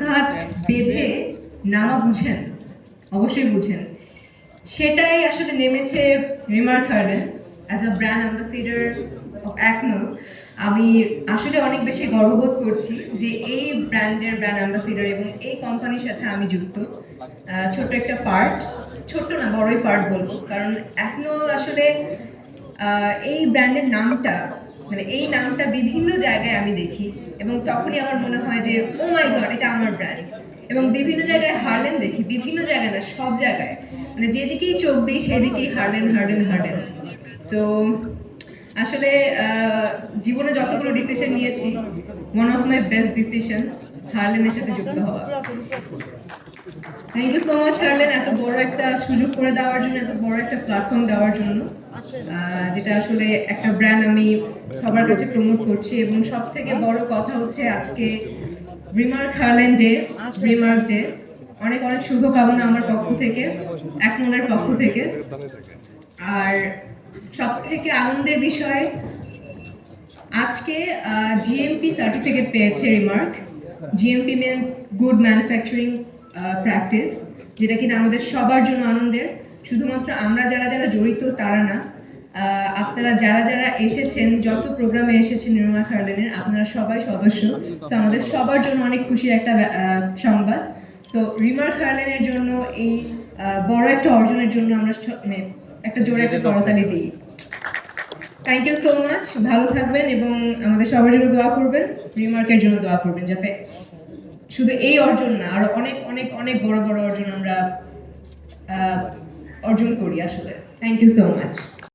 ঘাট বেঁধে নামা বুঝেন, অবশ্যই বুঝেন। সেটাই আসলে নেমেছে Remark Herlan as a brand ambassador of acno আমি আসলে অনেক বেশি গর্ববোধ করছি যে এই ব্র্যান্ডের ব্র্যান্ড অ্যাম্বাসিডার এবং এই কোম্পানির সাথে আমি যুক্ত। ছোট্ট একটা পার্ট ছোট্ট না, বড়ই পার্ট বলব। কারণ অ্যাকনো আসলে এই ব্র্যান্ডের নামটা মানে এই নামটা বিভিন্ন জায়গায় আমি দেখি এবং তখনই আমার মনে হয় যে ও মাই গড এটা আমার ব্র্যান্ড এবং বিভিন্ন জায়গায় হার্লেন দেখি, বিভিন্ন জায়গায় না, সব জায়গায়। মানে যেদিকেই চোখ দিই, সেদিকেই হার্লেন হার্লেন হার্লেন। সো আসলে জীবনে যতগুলো ডিসিশন নিয়েছি one of my best decision হার্লেনের সাথে যুক্ত হওয়া। Thank you so much Herlan এত বড় একটা সুযোগ করে দেওয়ার জন্য, এত বড় একটা প্ল্যাটফর্ম দেওয়ার জন্য যেটা আসলে একটা ব্র্যান্ড আমি সবার কাছে প্রমোট করছি এবং সব থেকে বড় কথা হচ্ছে আজকে Remark Herlan day Remark day অনেক অনেক শুভকামনা আমার পক্ষ থেকে এক মনের পক্ষ থেকে। আর সব থেকে আনন্দের বিষয়, আজকে জিএমপি সার্টিফিকেট পেয়েছে Remark GMP means good manufacturing practice যেটা কিনা আমাদের সবার জন্য আনন্দের। শুধুমাত্র আমরা যারা যারা জড়িত তারা না। আপনারা যারা যারা এসেছেন যত প্রোগ্রামে এসেছেন রিমার্ক হার্লেনের আপনারা সবাই সদস্য। সো আমাদের সবার জন্য অনেক খুশির একটা সংবাদ। সো রিমার্ক হার্লেনের জন্য এই বড় একটা অর্জনের জন্য আমরা মানে একটা জোরে একটা করতালি দিই। থ্যাংক ইউ সো মাচ ভালো থাকবেন এবং আমাদের সবার জন্য দোয়া করবেন। রিমার্কের জন্য দোয়া করবেন যাতে শুধু এই অর্জন না, আরও অনেক অনেক অনেক বড় বড় অর্জন আমরা অর্জন করি আসলে। Thank you so much